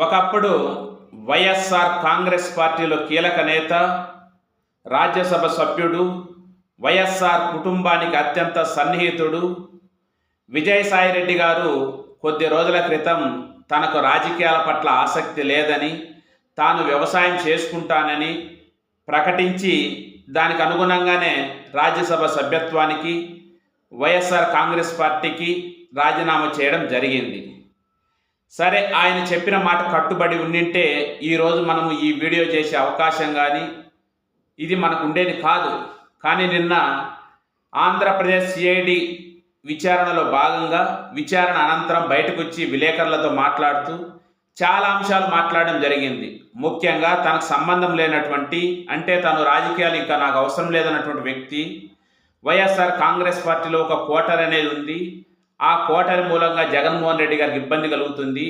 ఒకప్పుడు వైఎస్ఆర్ కాంగ్రెస్ పార్టీలో కీలక నేత రాజ్యసభ సభ్యుడు వైఎస్ఆర్ కుటుంబానికి అత్యంత సన్నిహితుడు విజయసాయిరెడ్డి గారు కొద్ది రోజుల క్రితం తనకు రాజకీయాల పట్ల ఆసక్తి లేదని తాను వ్యవసాయం చేసుకుంటానని ప్రకటించి దానికి అనుగుణంగానే రాజ్యసభ సభ్యత్వానికి వైఎస్ఆర్ కాంగ్రెస్ పార్టీకి రాజీనామా చేయడం జరిగింది. సరే ఆయన చెప్పిన మాట కట్టుబడి ఉండింటే ఈరోజు మనము ఈ వీడియో చేసే అవకాశం కానీ ఇది మనకు ఉండేది కాదు. కానీ నిన్న ఆంధ్రప్రదేశ్ సిఐడి విచారణలో భాగంగా విచారణ అనంతరం బయటకు వచ్చి విలేకరులతో మాట్లాడుతూ చాలా అంశాలు మాట్లాడడం జరిగింది. ముఖ్యంగా తనకు సంబంధం లేనటువంటి అంటే తను రాజకీయాలు ఇంకా నాకు అవసరం లేదన్నటువంటి వ్యక్తి వైఎస్ఆర్ కాంగ్రెస్ పార్టీలో ఒక కోటర్ అనేది ఉంది. ఆ కోటరి మూలంగా జగన్మోహన్ రెడ్డి గారికి ఇబ్బంది కలుగుతుంది.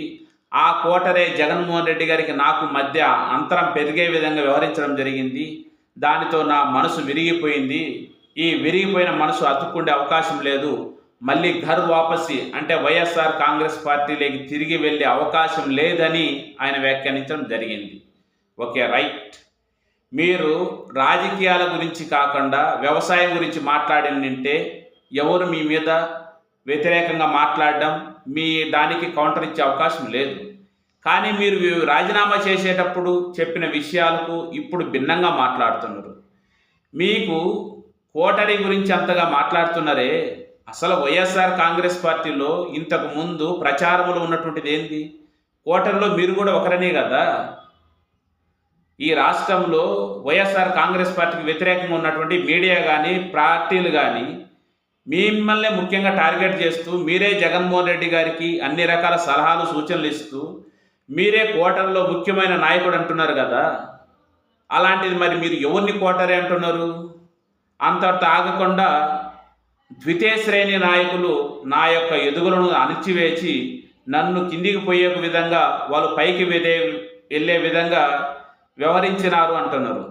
ఆ కోటరే జగన్మోహన్ రెడ్డి గారికి నాకు మధ్య అంతరం పెరిగే విధంగా వ్యవహరించడం జరిగింది. దానితో నా మనసు విరిగిపోయింది. ఈ విరిగిపోయిన మనసు అతుక్కుండే అవకాశం లేదు. మళ్ళీ ఘర్ వాపసి అంటే వైఎస్ఆర్ కాంగ్రెస్ పార్టీలోకి తిరిగి వెళ్ళే అవకాశం లేదని ఆయన వ్యాఖ్యానించడం జరిగింది. Okay right. మీరు రాజకీయాల గురించి కాకుండా వ్యవసాయం గురించి మాట్లాడినంటే ఎవరు మీ మీద వ్యతిరేకంగా మాట్లాడడం మీ దానికి కౌంటర్ ఇచ్చే అవకాశం లేదు. కానీ మీరు రాజీనామా చేసేటప్పుడు చెప్పిన విషయాలకు ఇప్పుడు భిన్నంగా మాట్లాడుతున్నారు. మీకు కోటరీ గురించి అంతగా మాట్లాడుతున్నారే? అసలు వైఎస్ఆర్ కాంగ్రెస్ పార్టీలో ఇంతకు ముందు ప్రచారంలో ఉన్నటువంటిది ఏంది? కోటరిలో మీరు కూడా ఒకరనే కదా? ఈ రాష్ట్రంలో వైఎస్ఆర్ కాంగ్రెస్ పార్టీకి వ్యతిరేకంగా ఉన్నటువంటి మీడియా కానీ పార్టీలు కానీ మిమ్మల్ని ముఖ్యంగా టార్గెట్ చేస్తూ మీరే జగన్మోహన్ రెడ్డి గారికి అన్ని రకాల సలహాలు సూచనలు ఇస్తూ మీరే కోటర్లో ముఖ్యమైన నాయకుడు అంటున్నారు కదా. అలాంటిది మరి మీరు ఎవరిని కోటరే అంటున్నారు? అంతటి ఆగకుండా ద్వితీయ శ్రేణి నాయకులు నా యొక్క ఎదుగులను అణిచివేసి నన్ను కిందికి పోయే విధంగా వాళ్ళు పైకి వెదే వెళ్ళే విధంగా వ్యవహరించినారు అంటున్నారు.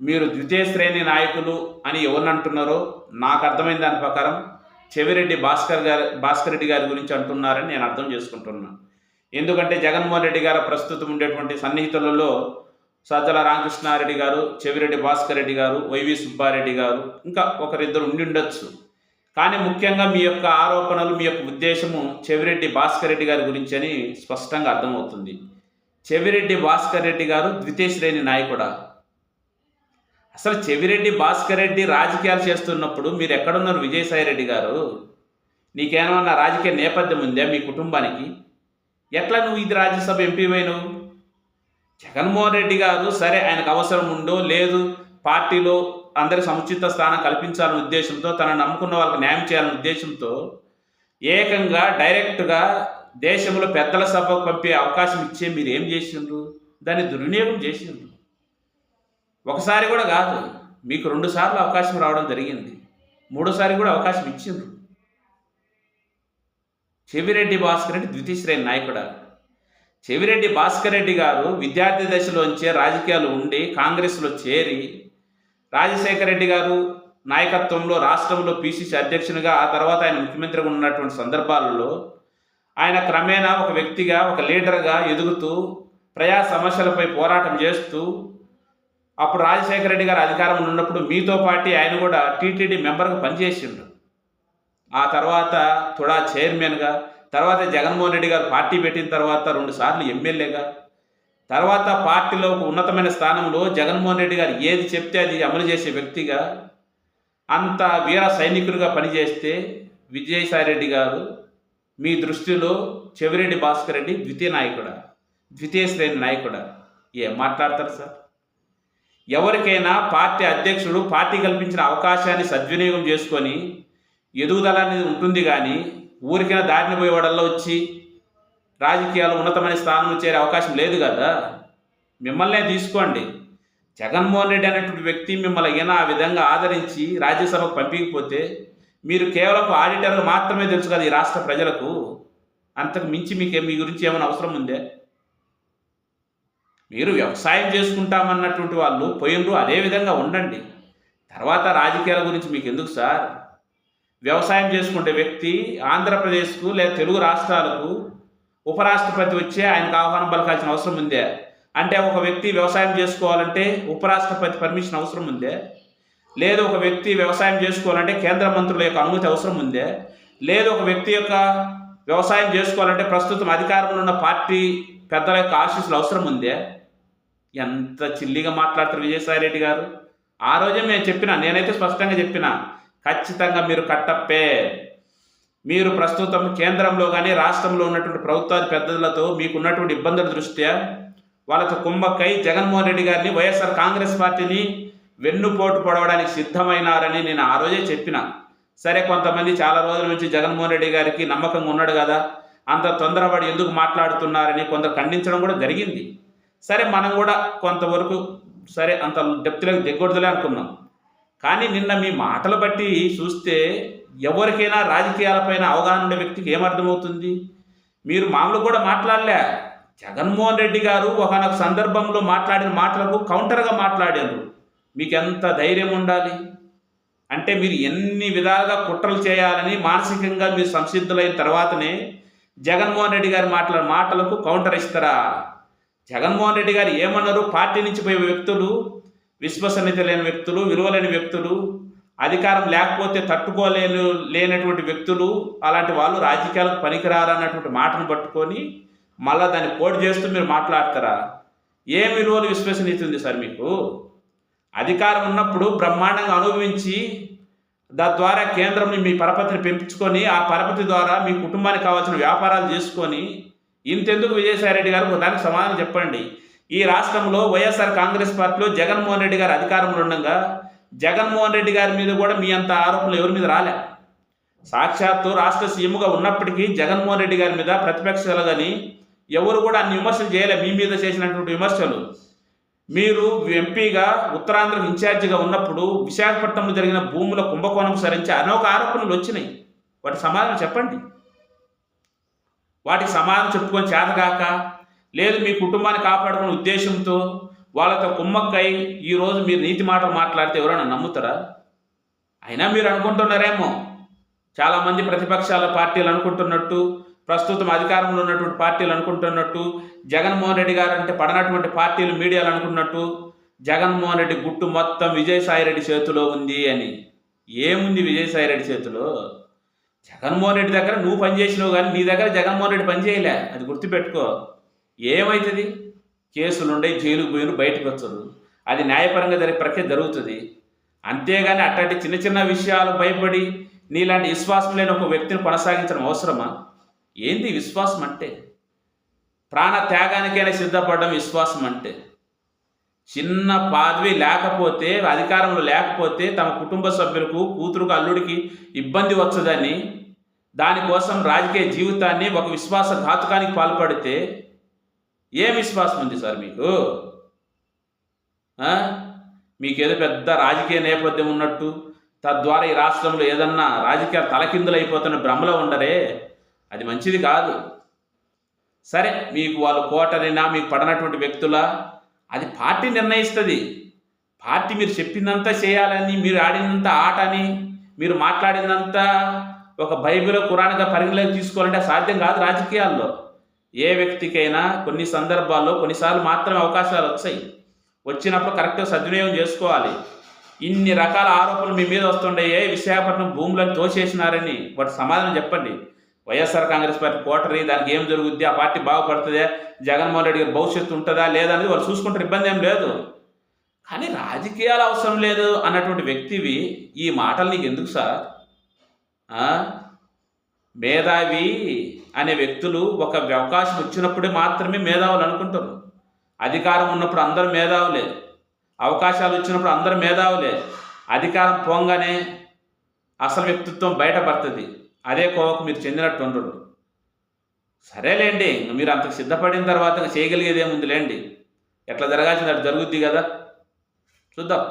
మీరు ద్వితీయ శ్రేణి నాయకులు అని ఎవరిని అంటున్నారో నాకు అర్థమైన దాని ప్రకారం చెవిరెడ్డి భాస్కర్ గారి భాస్కర్ రెడ్డి గారి గురించి అంటున్నారని నేను అర్థం చేసుకుంటున్నాను ఎందుకంటే జగన్మోహన్ రెడ్డి గారు ప్రస్తుతం ఉండేటువంటి సన్నిహితులలో సజ్జల రామకృష్ణారెడ్డి గారు చెవిరెడ్డి భాస్కర్ రెడ్డి గారు వైవి సుబ్బారెడ్డి గారు ఇంకా ఒకరిద్దరు ఉండి ఉండొచ్చు. కానీ ముఖ్యంగా మీ యొక్క ఆరోపణలు మీ యొక్క ఉద్దేశము చెవిరెడ్డి భాస్కర్ రెడ్డి గారి గురించి అని స్పష్టంగా అర్థమవుతుంది. చెవిరెడ్డి భాస్కర్ రెడ్డి గారు ద్వితీయ శ్రేణి నాయకుడా? అసలు చెవిరెడ్డి భాస్కర్ రెడ్డి రాజకీయాలు చేస్తున్నప్పుడు మీరు ఎక్కడున్నారు విజయసాయి రెడ్డి గారు? నీకేమన్నా రాజకీయ నేపథ్యం ఉందా మీ కుటుంబానికి? ఎట్లా నువ్వు ఇది రాజ్యసభ ఎంపీవై నువ్వు జగన్మోహన్ రెడ్డి గారు సరే ఆయనకు అవసరం ఉందో లేదు పార్టీలో అందరి సముచిత స్థానం కల్పించాలనే ఉద్దేశంతో తనను నమ్ముకున్న వాళ్ళకి న్యాయం చేయాలనే ఉద్దేశంతో ఏకంగా డైరెక్ట్గా దేశంలో పెద్దల సభకు పంపే అవకాశం ఇచ్చే మీరు ఏం చేసిండ్రు? దాన్ని దుర్వినియోగం చేసిండ్రు. ఒకసారి కూడా కాదు మీకు రెండుసార్లు అవకాశం రావడం జరిగింది. మూడోసారి కూడా అవకాశం ఇచ్చిండ్రు. చెవిరెడ్డి భాస్కర్ రెడ్డి ద్వితీయ శ్రేణి నాయకుడా చెవిరెడ్డి భాస్కర్ రెడ్డి గారు విద్యార్థి దశలోంచే రాజకీయాలు ఉండి కాంగ్రెస్లో చేరి రాజశేఖర రెడ్డి గారు నాయకత్వంలో రాష్ట్రంలో పిసిసి అధ్యక్షునిగా ఆ తర్వాత ఆయన ముఖ్యమంత్రిగా ఉన్నటువంటి సందర్భాలలో ఆయన క్రమేణా ఒక వ్యక్తిగా ఒక లీడర్గా ఎదుగుతూ ప్రజా సమస్యలపై పోరాటం చేస్తూ అప్పుడు రాజశేఖర రెడ్డి గారు అధికారంలో ఉన్నప్పుడు మీతో పాటు ఆయన కూడా టీటీడీ మెంబర్గా పనిచేసిండు. ఆ తర్వాత తుడా చైర్మన్గా తర్వాత జగన్మోహన్ రెడ్డి గారు పార్టీ పెట్టిన తర్వాత రెండు సార్లు ఎమ్మెల్యేగా తర్వాత పార్టీలో ఒక ఉన్నతమైన స్థానంలో జగన్మోహన్ రెడ్డి గారు ఏది చెప్తే అది అమలు చేసే వ్యక్తిగా అంత వీర సైనికులుగా పనిచేస్తే విజయసాయి రెడ్డి గారు మీ దృష్టిలో చెవిరెడ్డి భాస్కర్ రెడ్డి ద్వితీయ నాయకుడా ద్వితీయ శ్రేణి నాయకుడా. ఏం మాట్లాడతారు సార్? ఎవరికైనా పార్టీ అధ్యక్షుడు పార్టీ కల్పించిన అవకాశాన్ని సద్వినియోగం చేసుకొని ఎదుగుదల అనేది ఉంటుంది కానీ ఊరికైనా దారిని పోయేవాడల్లో వచ్చి రాజకీయాలు ఉన్నతమైన స్థానంలో చేరే అవకాశం లేదు కదా? మిమ్మల్నే తీసుకోండి. జగన్మోహన్ రెడ్డి అనేటువంటి వ్యక్తి మిమ్మల్ని అయినా ఆ విధంగా ఆదరించి రాజ్యసభకు పంపించకపోతే మీరు కేవలం ఆడిటర్గా మాత్రమే తెలుసు కదా ఈ రాష్ట్ర ప్రజలకు? అంతకు మించి మీకు మీ గురించి ఏమైనా అవసరం ఉందే? మీరు వ్యవసాయం చేసుకుంటామన్నటువంటి వాళ్ళు పోయినరు అదే విధంగా ఉండండి. తర్వాత రాజకీయాల గురించి మీకు ఎందుకు సార్? వ్యవసాయం చేసుకుంటే వ్యక్తి ఆంధ్రప్రదేశ్కు లేదా తెలుగు రాష్ట్రాలకు ఉపరాష్ట్రపతి వచ్చే ఆయనకు ఆహ్వానం పలకాల్సిన అవసరం ఉందే? అంటే ఒక వ్యక్తి వ్యవసాయం చేసుకోవాలంటే ఉపరాష్ట్రపతి పర్మిషన్ అవసరం ఉందే? లేదు ఒక వ్యక్తి వ్యవసాయం చేసుకోవాలంటే కేంద్ర మంత్రుల యొక్క అనుమతి అవసరం ఉందే? లేదు ఒక వ్యక్తి యొక్క వ్యవసాయం చేసుకోవాలంటే ప్రస్తుతం అధికారంలో ఉన్న పార్టీ పెద్దల యొక్క ఆశీస్సులు అవసరం ఉందే? ఎంత చిల్లిగా మాట్లాడతారు విజయసాయి రెడ్డి గారు? ఆ రోజే మేము చెప్పిన నేనైతే స్పష్టంగా చెప్పిన ఖచ్చితంగా మీరు కట్టప్పే. మీరు ప్రస్తుతం కేంద్రంలో కానీ రాష్ట్రంలో ఉన్నటువంటి ప్రభుత్వాది పెద్దలతో మీకున్నటువంటి ఇబ్బందుల దృష్ట్యా? వాళ్ళతో కుంభకై జగన్మోహన్ రెడ్డి గారిని వైఎస్ఆర్ కాంగ్రెస్ పార్టీని వెన్నుపోటు పొడవడానికి సిద్ధమైనారని నేను ఆ రోజే చెప్పిన. సరే కొంతమంది చాలా రోజుల నుంచి జగన్మోహన్ రెడ్డి గారికి నమ్మకంగా ఉన్నాడు కదా. అంత తొందరపడి ఎందుకు మాట్లాడుతున్నారని కొందరు ఖండించడం కూడా జరిగింది. సరే మనం కూడా కొంతవరకు సరే అంత డెప్త్లోకి దిగొడదులే అనుకున్నాం. కానీ నిన్న మీ మాటలు బట్టి చూస్తే ఎవరికైనా రాజకీయాలపైన అవగాహన ఉండే వ్యక్తికి ఏమర్థమవుతుంది మీరు మామూలు కూడా మాట్లాడలే. జగన్మోహన్ రెడ్డి గారు ఒకనొక సందర్భంలో మాట్లాడిన మాటలకు కౌంటర్గా మాట్లాడారు. మీకు ఎంత ధైర్యం ఉండాలి? అంటే మీరు ఎన్ని విధాలుగా కుట్రలు చేయాలని మానసికంగా మీరు సంసిద్ధులైన తర్వాతనే జగన్మోహన్ రెడ్డి గారి మాటల మాటలకు కౌంటర్ ఇస్తారా? జగన్మోహన్ రెడ్డి గారు ఏమన్నారు? పార్టీ నుంచి పోయే వ్యక్తులు విశ్వసనీయత లేని వ్యక్తులు విలువలేని వ్యక్తులు అధికారం లేకపోతే తట్టుకోలేని లేనటువంటి వ్యక్తులు అలాంటి వాళ్ళు రాజకీయాలకు పనికిరారన్నటువంటి మాటను పట్టుకొని మళ్ళా దాన్ని కోడ్ చేస్తూ మీరు మాట్లాడతారా? ఏ విలువలు విశ్వసనీయత ఉంది సార్ మీకు? అధికారం ఉన్నప్పుడు బ్రహ్మాండంగా అనుభవించి తద్వారా కేంద్రం మీ పరపతిని పెంచుకొని ఆ పరపతి ద్వారా మీ కుటుంబానికి కావాల్సిన వ్యాపారాలు చేసుకొని ఇంతెందుకు విజయసాయిరెడ్డి గారు? దానికి సమాధానం చెప్పండి. ఈ రాష్ట్రంలో వైఎస్ఆర్ కాంగ్రెస్ పార్టీలో జగన్మోహన్ రెడ్డి గారు అధికారంలో ఉండగా జగన్మోహన్ రెడ్డి గారి మీద కూడా మీ అంత ఆరోపణలు ఎవరి మీద రాలే. సాక్షాత్తు రాష్ట్ర సీఎంగా ఉన్నప్పటికీ జగన్మోహన్ రెడ్డి గారి మీద ప్రతిపక్షాలు కానీ ఎవరు కూడా అన్ని విమర్శలు చేయలే. మీ మీద చేసినటువంటి విమర్శలు మీరు ఎంపీగా ఉత్తరాంధ్ర ఇన్ఛార్జిగా ఉన్నప్పుడు విశాఖపట్నంలో జరిగిన భూముల కుంభకోణం సరించి అనేక ఆరోపణలు వచ్చినాయి. వాటి సమాధానం చెప్పండి. వాటికి సమాధానం చెప్పుకొని చేతగాక లేదు మీ కుటుంబాన్ని కాపాడుకునే ఉద్దేశంతో వాళ్ళతో కుమ్మక్కై ఈరోజు మీరు నీతి మాటలు మాట్లాడితే ఎవరైనా నమ్ముతారా? అయినా మీరు అనుకుంటున్నారేమో. చాలామంది ప్రతిపక్షాల పార్టీలు అనుకుంటున్నట్టు ప్రస్తుతం అధికారంలో ఉన్నటువంటి పార్టీలు అనుకుంటున్నట్టు జగన్మోహన్ రెడ్డి గారు అంటే పడనటువంటి పార్టీలు మీడియాలు అనుకున్నట్టు జగన్మోహన్ రెడ్డి గుట్టు మొత్తం విజయసాయి రెడ్డి చేతిలో ఉంది అని. ఏముంది విజయసాయి రెడ్డి చేతిలో? జగన్మోహన్ రెడ్డి దగ్గర నువ్వు పనిచేసినావు కానీ నీ దగ్గర జగన్మోహన్ రెడ్డి పనిచేయలే అది గుర్తుపెట్టుకో. ఏమవుతుంది కేసులు ఉండే జైలుకు పోయిన బయటకు వచ్చరు. అది న్యాయపరంగా జరిగే ప్రక్రియ జరుగుతుంది. అంతేగాని అట్లాంటి చిన్న చిన్న విషయాలు భయపడి నీలాంటి విశ్వాసం లేని ఒక వ్యక్తిని కొనసాగించడం అవసరమా? ఏంది విశ్వాసం అంటే? ప్రాణ త్యాగానికైనా సిద్ధపడడం విశ్వాసం అంటే? చిన్న పదవి లేకపోతే అధికారంలో లేకపోతే తమ కుటుంబ సభ్యులకు కూతురుకు అల్లుడికి ఇబ్బంది వచ్చదని దానికోసం రాజకీయ జీవితాన్ని ఒక విశ్వాస ఘాతుకానికి పాల్పడితే ఏం విశ్వాసం ఉంది సార్ మీకు? మీకేదో పెద్ద రాజకీయ నేపథ్యం ఉన్నట్టు తద్వారా ఈ రాష్ట్రంలో ఏదన్నా రాజకీయ తలకిందులు అయిపోతున్న భ్రమలో ఉండరే. అది మంచిది కాదు. సరే మీకు వాళ్ళు కోటరైనా మీకు పడనటువంటి వ్యక్తుల అది పార్టీ నిర్ణయిస్తుంది. పార్టీ మీరు చెప్పిందంతా చేయాలని మీరు ఆడినంత ఆటని మీరు మాట్లాడినంత ఒక బైబిల్ కురాన్గా పరిగణలోకి తీసుకోవాలంటే సాధ్యం కాదు రాజకీయాల్లో. ఏ వ్యక్తికైనా కొన్ని సందర్భాల్లో కొన్నిసార్లు మాత్రమే అవకాశాలు వచ్చాయి. వచ్చినప్పుడు కరెక్ట్గా సద్వినియోగం చేసుకోవాలి. ఇన్ని రకాల ఆరోపణలు మీ మీద వస్తుండయే విశాఖపట్నం భూములను తోసేసినారని వాటి సమాధానం చెప్పండి. వైఎస్ఆర్ కాంగ్రెస్ పార్టీ కోటరీ దానికి ఏం జరుగుద్ది? ఆ పార్టీ బాగుపడుతుందే? జగన్మోహన్ రెడ్డి గారి భవిష్యత్తు ఉంటుందా? లేదా అనేది వాళ్ళు చూసుకుంటారు ఇబ్బంది ఏం లేదు. కానీ రాజకీయాలు అవసరం లేదు అన్నటువంటి వ్యక్తివి ఈ మాటలు నీకు ఎందుకు సార్? మేధావి అనే వ్యక్తులు ఒక అవకాశం వచ్చినప్పుడే మాత్రమే మేధావులు అనుకుంటారు. అధికారం ఉన్నప్పుడు అందరూ మేధావులే. అవకాశాలు వచ్చినప్పుడు అందరూ మేధావులే. అధికారం పోంగానే అసలు వ్యక్తిత్వం బయటపడుతుంది. అదే కోవకు మీరు చెందినట్టు ఉండరు సరేలేండి మీరు అంతకు సిద్ధపడిన తర్వాత చేయగలిగేది ఏముంది లేండి ఎట్లా జరగాల్సింది అటు జరుగుద్ది కదా. చూద్దాం.